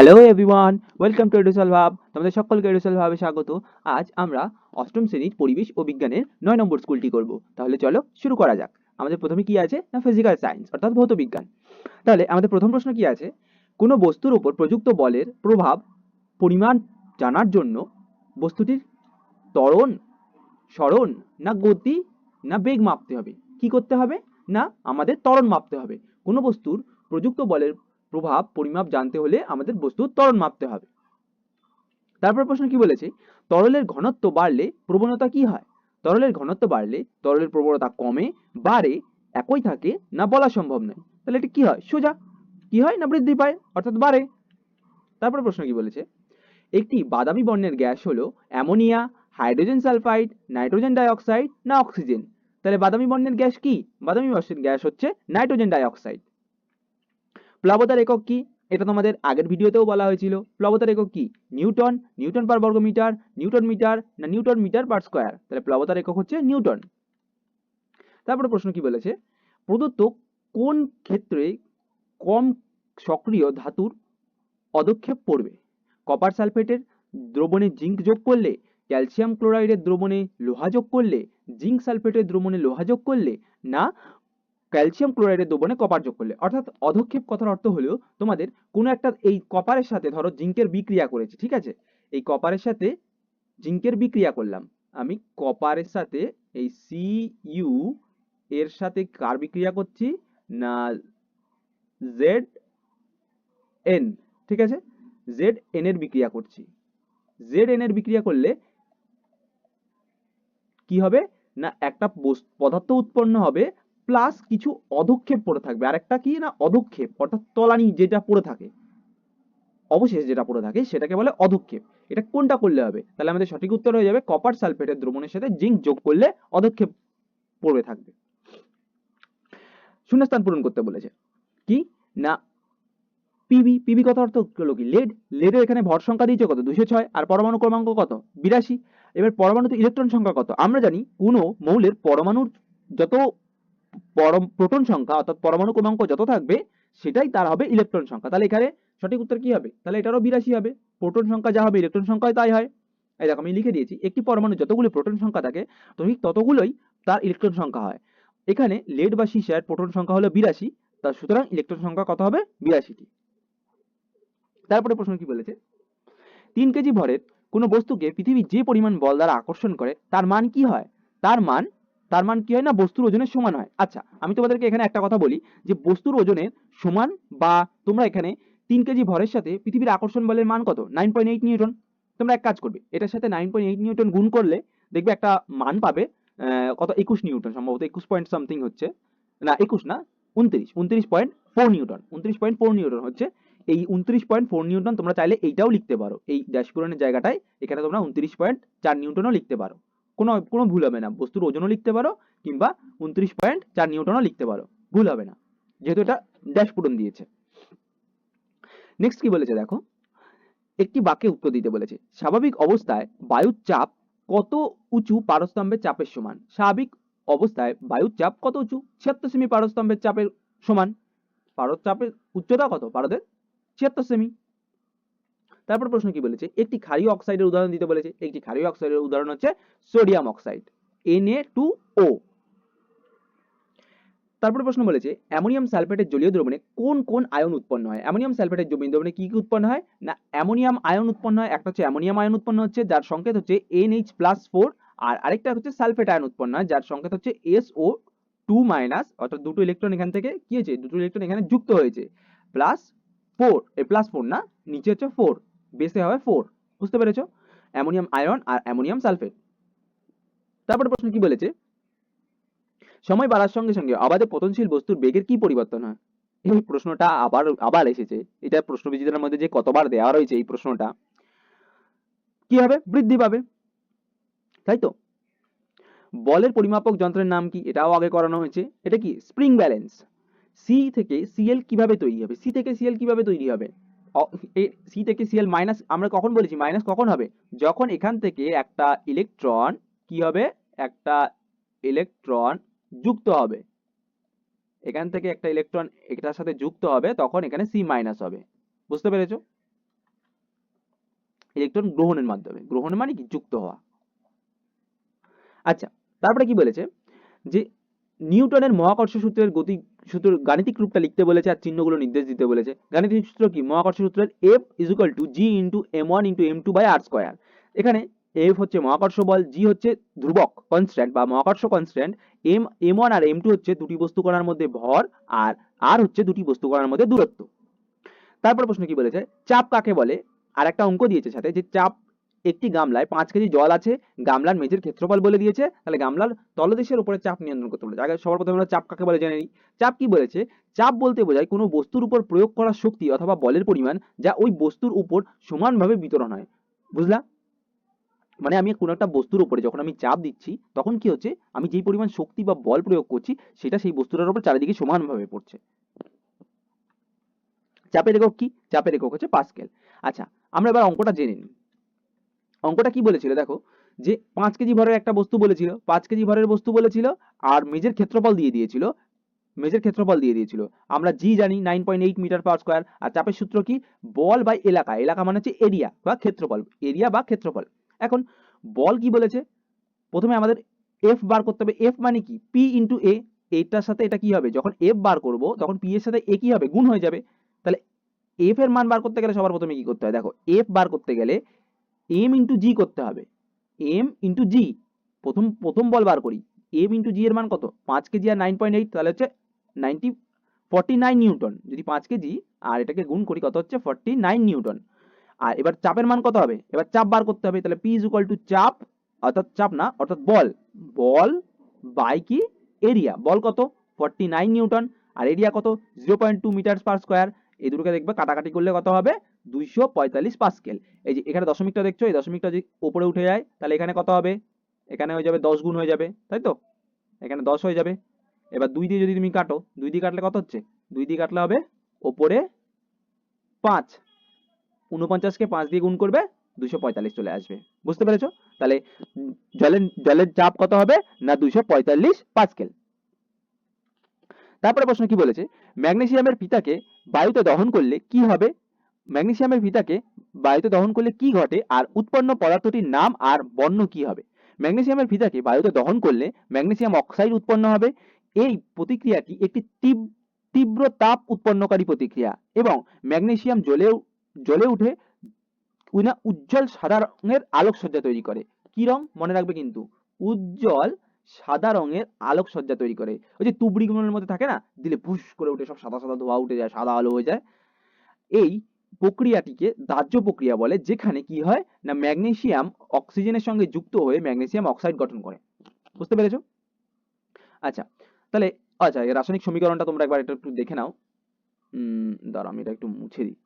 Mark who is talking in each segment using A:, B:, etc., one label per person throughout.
A: Hello everyone welcome to Edusal ভাব তোমাদের সকলকে এডুসাল ভাবে স্বাগত। আজ আমরা অষ্টম শ্রেণির পরিবেশ ও বিজ্ঞানের নয় নম্বর স্কুলটি করব। তাহলে চলো শুরু করা যাক। আমাদের প্রথমে কি আছে? না ফিজিক্যাল সায়েন্স অর্থাৎ ভৌত বিজ্ঞান। তাহলে আমাদের প্রথম প্রশ্ন কি আছে? কোনো বস্তুর উপর প্রযুক্ত বলের প্রভাব পরিমাণ জানার জন্য বস্তুটির ত্বরণ সরণ না গতি, না বেগ মাপতে হবে। কি করতে হবে? না আমাদের ত্বরণ মাপতে হবে। কোনো বস্তুর প্রযুক্ত বলের প্রভাব, পরিমাপ জানতে হলে আমাদের বস্তুর ত্বরণ মাপতে হবে। তারপর প্রশ্ন কি বলেছে? তরলের ঘনত্ব বাড়লে প্রবণতা কি হয়? তরলের ঘনত্ব বাড়লে তরলের প্রবণতা কমে, বাড়ে, একই থাকে, না বলা সম্ভব নয়। তাহলে এটা কি হয়? সোজা। কি হয়? না বৃদ্ধি পায়, অর্থাৎ বাড়ে। তারপর প্রশ্ন কি বলেছে? একটি বাদামি বর্ণের গ্যাস হলো ammonia, hydrogen sulphide, nitrogen dioxide, না অক্সিজেন। তাহলে বাদামি বর্ণের গ্যাস কি? বাদামি বর্ণের গ্যাস হচ্ছে নাইট্রোজেন ডাইঅক্সাইড। প্লাবতার একক কি? এটা তোমাদের আগের ভিডিওতেও বলা হয়েছিল। প্লাবতার একক কি? নিউটন। নিউটন পার বর্গ মিটার নিউটন মিটার না নিউটন মিটার পার স্কোয়ার? তাহলে প্লাবতার একক হচ্ছে নিউটন। তারপরে প্রশ্ন কি বলেছে? প্রদত্ত কোন ক্ষেত্রে কম সক্রিয় ধাতুর পদক্ষেপ পড়বে? কপার সালফেটের দ্রবণে জিঙ্ক যোগ করলে ক্যালসিয়াম ক্লোরাইডের দ্রবণে লোহা যোগ করলে জিঙ্ক সালফেটের দ্রবণে লোহা যোগ করলে, না ক্যালসিয়াম ক্লোরাইডের দ্রবণে কপার যোগ করলে। অর্থাৎ অধক্ষেপ কথার অর্থ হলো তোমাদের কোনো একটা এই কপারের সাথে ধরো জিঙ্কের বিক্রিয়া করেছি, ঠিক আছে? এই কপারের সাথে জিঙ্কের বিক্রিয়া করলাম। আমি কপারের সাথে এই সি ইউ এর সাথে কার বিক্রিয়া করছি? না জেড এন ঠিক আছে? জেড এন এর বিক্রিয়া করছি। জেড এন এর বিক্রিয়া করলে কি হবে? না, একটা পদার্থ উৎপন্ন হবে প্লাস কিছু অধক্ষেপ পড়ে থাকবে। আর একটা কি না, অধক্ষেপ, অর্থাৎ তলানি যেটা পড়ে থাকে, অবশেষ যেটা পড়ে থাকে সেটাকে বলে অধক্ষেপ। এটা কোনটা করলে হবে? তাহলে আমাদের সঠিক উত্তর হয়ে যাবে কপার সালফেটের দ্রবণের সাথে জিঙ্ক যোগ করলে অধক্ষেপ পড়বে থাকবে। শূন্যস্থান পূরণ করতে বলেছে। কি? না পিবি পিবি কত অর্থ হলো কি? লেড লেডের এখানে ভর সংখ্যা দিয়েছে কত? দুশো ছয়। আর পরমাণু ক্রমাঙ্ক কত? বিরাশি। এবার পরমাণুতে ইলেকট্রন সংখ্যা কত? আমরা জানি কোনো মৌলের পরমাণুর যত পরম, প্রোটন সংখ্যা অর্থাৎ পরমাণু ক্রমাঙ্ক যত থাকবে, সেটাই তার হবে ইলেকট্রন সংখ্যা। তাহলে এখানে সঠিক উত্তর কি হবে? তাহলে এটারও বিরাশি হবে। প্রোটন সংখ্যা যা হবে, ইলেকট্রন সংখ্যায় তাই হয়। এই দেখো, আমি লিখে দিয়েছি, একটি পরমাণু যতগুলো প্রোটন সংখ্যা থাকে ঠিক ততগুলোই তার ইলেকট্রন সংখ্যা হয়। এখানে লেড বা সিসার প্রোটন সংখ্যা হলো বিরাশি, তা সুতরাং ইলেকট্রন সংখ্যা কত হবে? বিরাশিটি। তারপরে প্রশ্ন কি বলেছে? তিন কেজি ভরের কোনো বস্তুকে পৃথিবীর যে পরিমাণ বল দ্বারা আকর্ষণ করে, তার মান কি হয়? তার মান তার মান কি হয় না? বস্তুর ওজনের সমান হয়। আচ্ছা আমি তোমাদেরকে এখানে একটা কথা বলি যে বস্তুর ওজনের সমান বা তোমরা এখানে তিন কেজি ভরের সাথে পৃথিবীর আকর্ষণ বলের মান কত? Nine point eight newton. তোমরা এক কাজ করবে, এটার সাথে নাইন পয়েন্ট এইট নিউটন গুণ করলে দেখবে একটা মান পাবে কত? একুশ নিউটন, সম্ভবত একুশ পয়েন্ট সামথিং হচ্ছে। না, একুশ না, উনত্রিশ উনত্রিশ পয়েন্ট ফোর নিউটন, উনত্রিশ পয়েন্ট ফোর নিউটন হচ্ছে। এই উনত্রিশ পয়েন্ট ফোর নিউটন তোমরা চাইলে এইটাও লিখতে পারো। এই ড্যাশপুরনের জায়গাটায় এখানে তোমরা উনত্রিশ পয়েন্ট চার নিউটনও লিখতে পারো। কোনো কোনো ভুল হবে না। বস্তুর ওজনও লিখতে পারো কিংবা উনত্রিশ পয়েন্ট চার নিউটনও লিখতে পারো। ভুল হবে না। যেহেতু এটা ড্যাশ পূরণ দিয়েছে। নেক্সট কি বলেছে দেখো? একটি বাক্যে উত্তর দিতে বলেছে, স্বাভাবিক অবস্থায় বায়ুর চাপ কত উঁচু পারস্তম্ভের চাপের সমান? স্বাভাবিক অবস্থায় বায়ুর চাপ কত উঁচু? ছিয়াত্তর সেমি পারস্তম্ভের চাপের সমান। পারদ চাপের উচ্চতা কত? পারদের ছিয়াত্তর সেমি। তারপর প্রশ্ন কি বলেছে? একটি ক্ষারীয় অক্সাইডের উদাহরণ দিতে বলেছে। একটি ক্ষারীয় অক্সাইডের উদাহরণ হচ্ছে সোডিয়াম অক্সাইড Na2O তারপর প্রশ্ন বলেছে, অ্যামোনিয়াম সালফেটের জলীয় দ্রবণে কোন কোন আয়ন উৎপন্ন হয়? অ্যামোনিয়াম সালফেটের জলীয় দ্রবণে কি কি উৎপন্ন হয়? না, অ্যামোনিয়াম আয়ন উৎপন্ন হয়, একটা হচ্ছে অ্যামোনিয়াম আয়ন উৎপন্ন হচ্ছে, যার সংকেত হচ্ছে NH প্লাস ফোর আর আরেকটা হচ্ছে সালফেট আয়ন উৎপন্ন হয়, যার সংকেত হচ্ছে SO টু মাইনাস অর্থাৎ দুটো ইলেকট্রন এখান থেকে কি হয়েছে? দুটো ইলেকট্রন এখানে যুক্ত হয়েছে প্লাস ফোর প্লাস ফোর না, নিচে হচ্ছে ফোর বেসে হবে ফোর বুঝতে পেরেছ? অ্যামোনিয়াম আয়ন আর অ্যামোনিয়াম সালফেট। তারপরে প্রশ্ন কি বলেছে? সময় বাড়ার সঙ্গে সঙ্গে আবাদে পতনশীল বস্তুর বেগের কি পরিবর্তন হয়? এই প্রশ্নটা আবার আবার এসেছে। এটা প্রশ্নবিচিতার মধ্যে যে কতবার দেওয়া রয়েছে এই প্রশ্নটা। কি হবে? বৃদ্ধি পাবে। তাই তো? বলের পরিমাপক যন্ত্রের নাম কি? এটাও আগে করানো হয়েছে। এটা কি? Spring balance. সি থেকে সিএল কীভাবে তৈরি হবে? সি থেকে সিএল কীভাবে তৈরি হবে? সি থেকে সিএল মাইনাস আমরা কখন বলেছি? মাইনাস কখন হবে? যখন এখান থেকে একটা ইলেকট্রন কি হবে? একটা ইলেকট্রন যুক্ত হবে। এখান থেকে একটা ইলেকট্রন এটার সাথে যুক্ত হবে, তখন এখানে সি মাইনাস হবে। বুঝতে পেরেছ? ইলেকট্রন গ্রহণের মাধ্যমে। গ্রহণ মানে কি? যুক্ত হওয়া। আচ্ছা তারপরে কি বলেছে? যে নিউটনের মহাকর্ষ সূত্রের গতি সূত্র গাণিতিক রূপটা লিখতে বলেছে আর চিহ্নগুলো নির্দেশ দিতে বলেছে। গাণিতিক সূত্র কি? মহাকর্ষ সূত্রের F is equal to G into M one into M two by R square এখানে এফ হচ্ছে মহাকর্ষ বল জি হচ্ছে ধ্রুবক কনস্ট্যান্ট বা মহাকর্ষ কনস্ট্যান্ট এম এম ওয়ান আর এম টু হচ্ছে দুটি বস্তু কণার মধ্যে ভর আর আর হচ্ছে দুটি বস্তু কণার মধ্যে দূরত্ব। তারপর প্রশ্ন কি বলেছে? চাপ কাকে বলে? আর একটা অঙ্ক দিয়েছে সাথে যে চাপ একটি গামলায় পাঁচ কেজি জল আছে, গামলার মেঝের ক্ষেত্রফল বলে দিয়েছে। তাহলে গামলার তলদেশের উপরে চাপ নিয়ন্ত্রণ করতে বলেছে। আগে সবার প্রথমে আমরা চাপ কাকে বলে জেনে নিই? চাপ কি বলেছে? চাপ বলতে বোঝায় কোনো বস্তুর উপর প্রয়োগ করা শক্তি অথবা বলের পরিমাণ যা ওই বস্তুর উপর সমানভাবে বিতরণ হয়। বুঝলা? মানে আমি কোনো একটা বস্তুর উপরে যখন আমি চাপ দিচ্ছি, তখন কি হচ্ছে? আমি যেই পরিমাণ শক্তি বা বল প্রয়োগ করছি, সেটা সেই বস্তুটার উপর চারিদিকে সমানভাবে পড়ছে। চাপের একক কি? চাপের একক হচ্ছে পাস্কেল। আচ্ছা আমরা এবার অঙ্কটা জেনে নিই। অঙ্কটা কি বলেছিল? দেখো, যে পাঁচ কেজি ভরের একটা বস্তু বলেছিল, পাঁচ কেজি ভরের বস্তু বলেছিল, আর মেজের ক্ষেত্রফল দিয়ে দিয়েছিল মেজের ক্ষেত্রফল দিয়ে দিয়েছিল। আমরা জি জানি nine point eight metre per square আর চাপের সূত্র কি? বল বাই এলাকা এলাকা মানে হচ্ছে এরিয়া বা ক্ষেত্রফল এরিয়া বা ক্ষেত্রফল। এখন, বল কি বলেছে? প্রথমে আমাদের এফ বার করতে হবে এফ মানে কি? পি ইন্টু এ এটার সাথে এটা কি হবে? যখন এফ বার করব, তখন পি এর সাথে এ কি হবে? গুণ হয়ে যাবে। তাহলে এফ এর মান বার করতে গেলে সবার প্রথমে কি করতে হয়? দেখো এফ বার করতে গেলে এম ইন্টু জি করতে হবে। এম ইন্টু জি প্রথম প্রথম বল বার করি। এম ইন্টু জি এর মান কত? পাঁচ কেজি আর নাইন পয়েন্ট এইট তাহলে হচ্ছে নাইনটি ফর্টি নাইন নিউটন। যদি পাঁচ কেজি, আর এটাকে গুণ করি, কত হচ্ছে? Forty nine newton. আর এবার চাপের মান কত হবে? এবার চাপ বার করতে হবে, তাহলে পি ইজ ইকুয়াল টু চাপ, অর্থাৎ চাপ না, অর্থাৎ বল। বল বাই কি? এরিয়া বল কত? Forty nine newton. আর এরিয়া কত? Zero point two metre per square এই দুটোকে দেখবে, কাটাকাটি করলে কত হবে? দুইশো পঁয়তাল্লিশ পাস্কেল। এই যে এখানে দশমিকটা দেখছ? এই দশমিকটা যদি উপরে উঠে যায়, তাহলে এখানে কত হবে? এখানে হয়ে যাবে দশ গুণ হয়ে যাবে, তাই তো? এখানে দশ হয়ে যাবে। এবার দুই দিয়ে যদি তুমি কাটো, দুই দিয়ে কাটলে কত হচ্ছে? দুই দিয়ে কাটলে হবে ওপরে পাঁচ। উনপঞ্চাশকে পাঁচ দিয়ে গুণ করবে দুশো পঁয়তাল্লিশ চলে আসবে। বুঝতে পেরেছ? তাহলে জলের জলের চাপ কত হবে? না দুশো পঁয়তাল্লিশ পাস্কেল। তারপরে প্রশ্ন কি বলেছে? ম্যাগনেসিয়ামের ফিতাকে বায়ুতে দহন করলে কি হবে? ম্যাগনেসিয়ামের ফিতাকে বায়ুতে দহন করলে কি ঘটে? আর উৎপন্ন পদার্থটির নাম আর বর্ণ কি হবে? ম্যাগনেসিয়ামের ফিতাকে বায়ুতে দহন করলে ম্যাগনেসিয়াম অক্সাইড উৎপন্ন হবে। এই প্রতিক্রিয়াটি একটি তীব্র তাপ উৎপন্নকারী প্রতিক্রিয়া এবং ম্যাগনেসিয়াম জ্বলে জ্বলে উঠে উজ্জ্বল সাদা রঙের আলোকসজ্জা তৈরি করে। কি রং? মনে রাখবে কিন্তু। উজ্জ্বল সাদা রঙের আলোকসজ্জা তৈরি করে। ওই যে তুবড়িগুলোর মধ্যে থাকে না? দিলে ভুস করে উঠে, সব সাদা সাদা ধোয়া উঠে যায়, সাদা আলো হয়ে যায়। এই প্রক্রিয়াটিকে দাহ্য প্রক্রিয়া বলে, যেখানে কি হয় না ম্যাগনেসিয়াম অক্সিজেনের সঙ্গে যুক্ত হয়ে ম্যাগনেসিয়াম অক্সাইড গঠন করে। বুঝতে পেরেছ? আচ্ছা তাহলে আচ্ছা এই রাসায়নিক সমীকরণটা তোমরা একবার এটা একটু দেখে নাও। দাঁড়াও আমি এটা একটু মুছে দিই।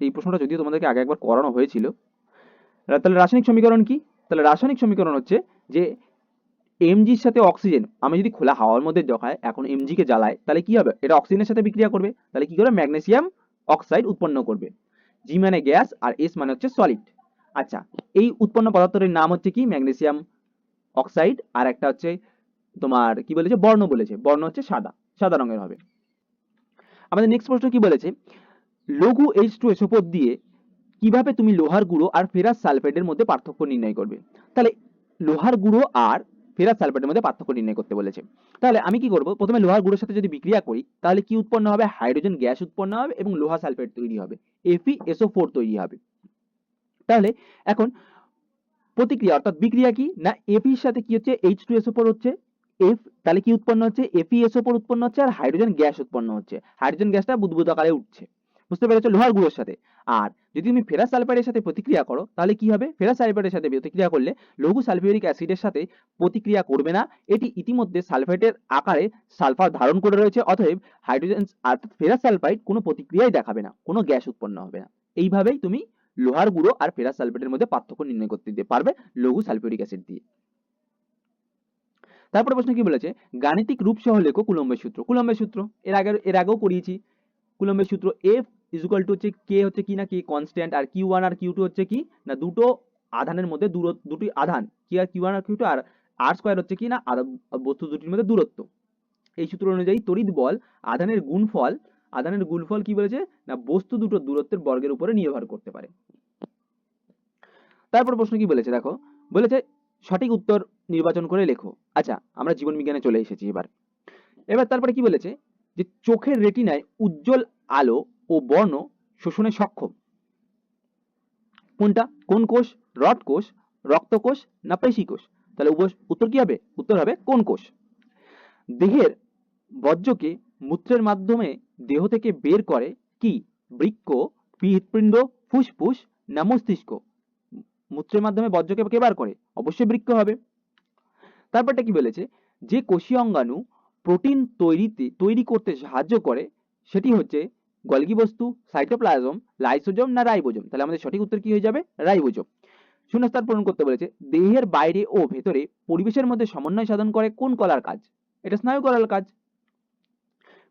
A: এই প্রশ্নটা যদিও তোমাদেরকে আগে একবার করানো হয়েছিল। তাহলে রাসায়নিক সমীকরণ কি? তাহলে রাসায়নিক সমীকরণ হচ্ছে যে এমজির সাথে অক্সিজেন আমি যদি খোলা হাওয়ার মধ্যে দেখায় এখন এমজি কে জ্বালায়, তাহলে কি হবে? এটা অক্সিজেনের সাথে বিক্রিয়া করবে। তাহলে কি করবে? ম্যাগনেসিয়াম অক্সাইড উৎপন্ন করবে। জি মানে গ্যাস আর এস মানে হচ্ছে সলিড আচ্ছা এই উৎপন্ন পদার্থটির নাম হচ্ছে কি? ম্যাগনেসিয়াম অক্সাইড আর একটা হচ্ছে তোমার কি বলেছে? বর্ণ বলেছে। বর্ণ হচ্ছে সাদা। সাদা রঙের হবে। আমাদের নেক্সট প্রশ্ন কি বলেছে? লঘু এইচ টু এসোপোর দিয়ে কীভাবে তুমি লোহার গুঁড়ো আর ফেরাস সালফেটের মধ্যে পার্থক্য নির্ণয় করবে? তাহলে লোহার গুঁড়ো আর ফেরাস সালফেটের মধ্যে পার্থক্য নির্ণয় করতে বলেছে। তাহলে আমি কি করব? প্রথমে লোহার গুঁড়োর সাথে যদি বিক্রিয়া করি, তাহলে কি উৎপন্ন হবে? হাইড্রোজেন গ্যাস উৎপন্ন হবে এবং লোহা সালফেট তৈরি হবে। এফি এসও ফোর তৈরি হবে। তাহলে এখন প্রতিক্রিয়া অর্থাৎ বিক্রিয়া কি? না এফির সাথে কি হচ্ছে? H two S O four হচ্ছে। এফ তাহলে কি উৎপন্ন হচ্ছে? এফি এসও ফোর উৎপন্ন হচ্ছে আর হাইড্রোজেন গ্যাস উৎপন্ন হচ্ছে। হাইড্রোজেন গ্যাসটা বুদবুদ উঠছে। বুঝতে পেরেছ? লোহার গুঁড়োর সাথে। আর যদি তুমি ফেরাস সালফাইডের সাথে প্রতিক্রিয়া করো, তাহলে কি হবে? ফেরাস সালফাইডের সাথে প্রতিক্রিয়া করলে লঘু সালফিউরিক অ্যাসিডের সাথে প্রতিক্রিয়া করবে না। এটি ইতিমধ্যে সালফেটের আকারে সালফার ধারণ করে রয়েছে, অতএব হাইড্রোজেন আর ফেরাস সালফাইড কোনো প্রতিক্রিয়াই দেখাবে না, কোনো গ্যাস উৎপন্ন হবে না। এইভাবেই তুমি লোহার গুঁড়ো আর ফেরাস সালফেটের মধ্যে পার্থক্য নির্ণয় করতে দিতে পারবে লঘু সালফিউরিক অ্যাসিড দিয়ে। তারপরে প্রশ্ন কি বলেছে? গাণিতিক রূপ সহ লেখো কুলম্বের সূত্র। কুলম্বের সূত্র, এর আগে এর আগেও করিয়েছি। কুলম্বের সূত্র এফ ইজ ইকুয়াল টু হচ্ছে কে হচ্ছে কি না কি কনস্ট্যান্ট আর কিউ ওয়ান আর কিউ টু হচ্ছে কি? না, দুটো আধানের মধ্যে দূরত্ব দুটি আধান। কি আর কিউ ওয়ান আর কিউ টু আর আর স্কোয়ার হচ্ছে কি না? বস্তু দুটির মধ্যে দূরত্ব। এই সূত্র অনুযায়ী তড়িৎ বল আধানের গুণফল আধানের গুণফল কি বলেছে? না, বস্তু দুটো দূরত্বের বর্গের উপরে নির্ভর করতে পারে। তারপর প্রশ্ন কি বলেছে? দেখো, বলেছে সঠিক উত্তর নির্বাচন করে লেখো। আচ্ছা আমরা জীবন বিজ্ঞানে চলে এসেছি এবার। এবার তারপরে কি বলেছে? যে চোখের রেটিনায় উজ্জ্বল আলো ও বর্ণ শোষণে সক্ষম। কোনটা? কোন কোষ? রড কোষ রক্তকোষ না পেশি কোষ? তাহলে উত্তর কি হবে? উত্তর হবে কোন কোষ। দেহের বর্জ্যকে মূত্রের মাধ্যমে দেহ থেকে বের করে কি? বৃক্ক, হৃৎপিণ্ড, ফুসফুস না মস্তিষ্ক? মূত্রের মাধ্যমে বর্জ্যকে কে বার করে? অবশ্যই বৃক্ষ হবে। তারপরটা কি বলেছে? যে কোষীয় অঙ্গাণু প্রোটিন তৈরিতে, তৈরি করতে সাহায্য করে, সেটি হচ্ছে গলগি বস্তু সাইটোপ্লাজম লাইসোজোম না রাইবোজোম তাহলে আমাদের সঠিক উত্তর কি হয়ে যাবে? রাইবোজোম শূন্যস্থান পূরণ করতে বলেছে, দেহের বাইরে ও ভেতরে পরিবেশের মধ্যে সমন্বয় সাধন করে কোন কলার কাজ? এটা স্নায়ু কলার কাজ।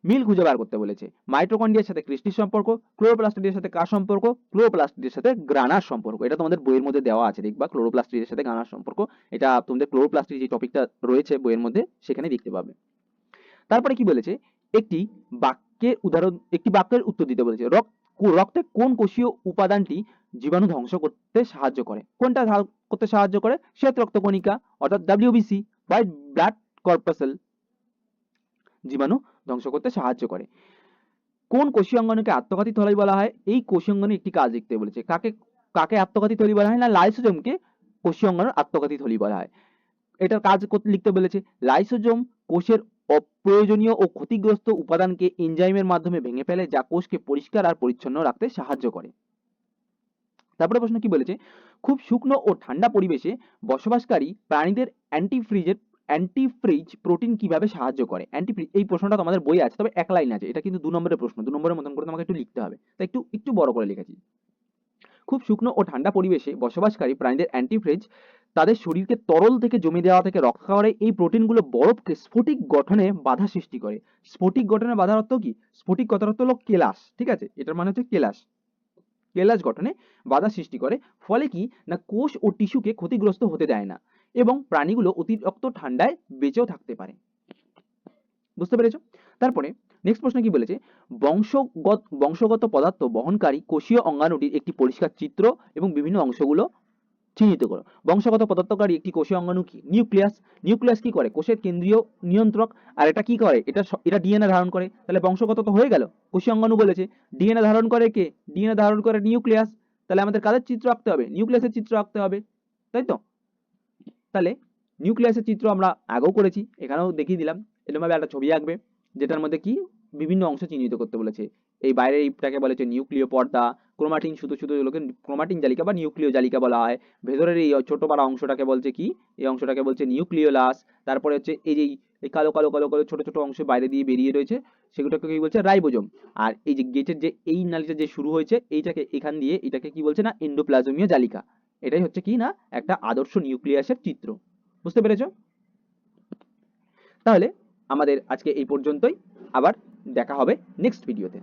A: মিল খুঁজে বার করতে বলেছে মাইটোকন্ড্রিয়ার সাথে কৃষ্টির সম্পর্ক ক্লোরোপ্লাস্টিডের সাথে কার সম্পর্ক? ক্লোরোপ্লাস্টিডের সাথে গ্রানার সম্পর্ক। এটা তোমাদের বইয়ের মধ্যে দেওয়া আছে, দেখবা ক্লোরোপ্লাস্টিডের সাথে গ্রানার সম্পর্ক। এটা তোমাদের ক্লোরোপ্লাস্টিড যে টপিকটা রয়েছে বইয়ের মধ্যে, সেখানে দেখতে পাবে। তারপরে কি বলেছে? একটি বাক্যের উদাহরণ, একটি বাক্যের উত্তর দিতে বলেছে। রক্তে কোন কোষীয় উপাদানটি জীবাণু ধ্বংস করতে সাহায্য করে? কোনটা করতে সাহায্য করে? শ্বেত রক্তকণিকা অর্থাৎ ডাব্লিউবিসি হোয়াইট ব্লাড কর্পাসেল জীবাণু ধ্বংস করতে সাহায্য করে। কোন কোষীয় অঙ্গনকে আত্মঘাতী থলি বলা হয়? এই কোষীয় অঙ্গনে একটি কাজ লিখতে বলেছে। কাকে কাকে আত্মঘাতী থলি বলা হয় না? লাইসোজোমকে কোষীয় অঙ্গনের আত্মঘাতী থলি বলা হয়। এটার কাজ করতে লিখতে বলেছে? লাইসোজোম কোষের অপ্রয়োজনীয় ও ক্ষতিগ্রস্ত উপাদানকে এনজাইমের মাধ্যমে ভেঙে ফেলে, যা কোষকে পরিষ্কার আর পরিচ্ছন্ন রাখতে সাহায্য করে। তারপরে প্রশ্ন কি বলেছে? খুব শুকনো ও ঠান্ডা পরিবেশে বসবাসকারী প্রাণীদের অ্যান্টিফ্রিজের অ্যান্টিফ্রিজ প্রোটিন কীভাবে সাহায্য করে? অ্যান্টিফ্রিজ এই প্রশ্নটা তোমাদের বই আছে, তবে এক লাইন আছে। এটা কিন্তু দু নম্বরের প্রশ্ন, দু নম্বরের মতন করে তোমাকে একটু লিখতে হবে। তাই একটু একটু বড় করে লিখেছি। খুব শুকনো ও ঠান্ডা পরিবেশে বসবাসকারী প্রাণীদের অ্যান্টিফ্রিজ তাদের শরীরকে তরল থেকে জমে দেওয়া থেকে রক্ষা করে, এই প্রোটিনগুলো বরফকে স্ফটিক গঠনে বাধা সৃষ্টি করে। স্ফটিক গঠনে বাধার অর্থ কি? স্ফটিক কথার অর্থ হলো কেলাস, ঠিক আছে? এটার মানে হচ্ছে কেলাস। কেলাস গঠনে বাধা সৃষ্টি করে, ফলে কি? না, কোষ ও টিস্যুকে ক্ষতিগ্রস্ত হতে দেয় না এবং প্রাণীগুলো অতিরিক্ত ঠান্ডায় বেঁচেও থাকতে পারে। বুঝতে পেরেছ? তারপরে নেক্সট প্রশ্ন কি বলেছে? বংশগত বংশগত পদার্থ বহনকারী কোষীয় অঙ্গাণুটির একটি পরিষ্কার চিত্র এবং বিভিন্ন অংশগুলো চিহ্নিত করো। বংশগত পদার্থকারী একটি কোষীয় অঙ্গাণু কি? নিউক্লিয়াস। নিউক্লিয়াস কি করে? কোষের কেন্দ্রীয় নিয়ন্ত্রক। আর এটা কি করে? এটা এটা ডিএনএ ধারণ করে। তাহলে বংশগত তো হয়ে গেল। কোষীয় অঙ্গাণু বলেছে। ডিএনএ ধারণ করে কে? ডিএনএ ধারণ করে নিউক্লিয়াস। তাহলে আমাদের কাদের চিত্র আঁকতে হবে? নিউক্লিয়াসের চিত্র আঁকতে হবে। তাই তো? তাহলে নিউক্লিয়াসের চিত্র আমরা আগেও করেছি। এখানেও দেখিয়ে দিলাম। এরকমভাবে একটা ছবি আঁকবে। যেটার মধ্যে কি? বিভিন্ন অংশ চিহ্নিত করতে বলেছে। এই বাইরের এইটাকে বলা হচ্ছে নিউক্লিয় পর্দা, ক্রোমাটিন সুতো এগুলোকে ক্রোমাটিন জালিকা বা নিউক্লিয় জালিকা বলা হয়। ভেতরের এই ছোট পাড়া অংশটাকে বলছে কি? এই অংশটাকে বলছে নিউক্লিওলাস। তারপরে হচ্ছে এই যে এই কালো কালো কালো কালো ছোট ছোট অংশ বাইরে দিয়ে বেরিয়ে রয়েছে, সেগুলোকে কি বলছে? রাইবোজোম। আর এই যে গেটের যে এই নালীটা যে শুরু হয়েছে, এইটাকে এখান দিয়ে এটাকে কি বলছে না? এন্ডোপ্লাজমীয় জালিকা। এটাই হচ্ছে কি না? একটা আদর্শ নিউক্লিয়াসের চিত্র। বুঝতে পেরেছ? তাহলে আমাদের আজকে এই পর্যন্তই। আবার দেখা হবে নেক্সট ভিডিওতে